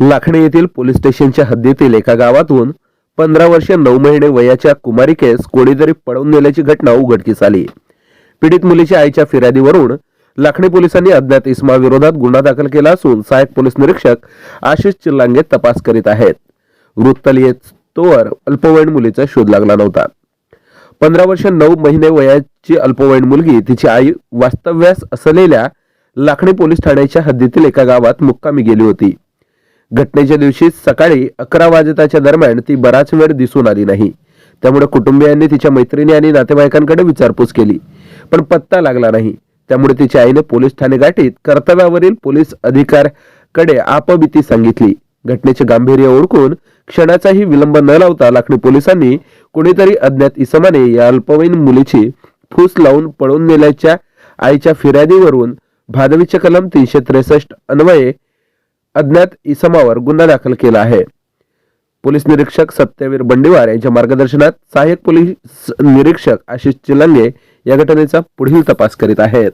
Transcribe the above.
लाखणे येथील पोलीस स्टेशनच्या हद्दीतील एका गावातून पंधरा वर्षे नऊ महिने वयाच्या कुमारिकेस कोणीतरी पळवून नेल्याची घटना उघडकीस आली. पीडित मुलीच्या आईच्या फिर्यादीवरून लाखणी पोलिसांनी अज्ञात इस्मा विरोधात गुन्हा दाखल केला असून सहाय्यक पोलीस निरीक्षक आशिष चिल्लांगे तपास करीत आहेत. वृत्तल येतोवर अल्पवयीन मुलीचा शोध लागला नव्हता. पंधरा वर्ष नऊ महिने वयाची अल्पवयीन मुलगी तिची आई वास्तव्यास असलेल्या लाखणी पोलीस ठाण्याच्या हद्दीतील एका गावात मुक्कामी गेली होती. घटनेच्या दिवशी सकाळी अकरा वाजताच्या दरम्यान ती बराच वेळ दिसून आली नाही. त्यामुळे कुटुंबियांनी तिच्या मैत्रिणी आणि नातेवाईकांकडे विचारपूस केली. पण पत्ता लागला नाही. त्यामुळे तिच्या आईने पोलीस ठाणे गाठीत कर्तव्यावरील पोलीस अधिकाऱ्याकडे आपबीती सांगितली. घटनेचे गांभीर्य ओळखून क्षणाचाही विलंब न लावता लाखणी पोलिसांनी कोणीतरी अज्ञात इसमाने या अल्पवयीन मुलीची फूस लावून पळून नेल्याच्या आईच्या फिर्यादीवरून भादवीचे कलम तीनशे त्रेसष्ट अन्वये अज्ञात इसमावर गुन्हा दाखल केला आहे. पोलीस निरीक्षक सत्यवीर बंडीवार यांच्या मार्गदर्शनात सहाय्यक पोलीस निरीक्षक आशिष चिलंगे या घटनेचा पुढील तपास करीत आहेत.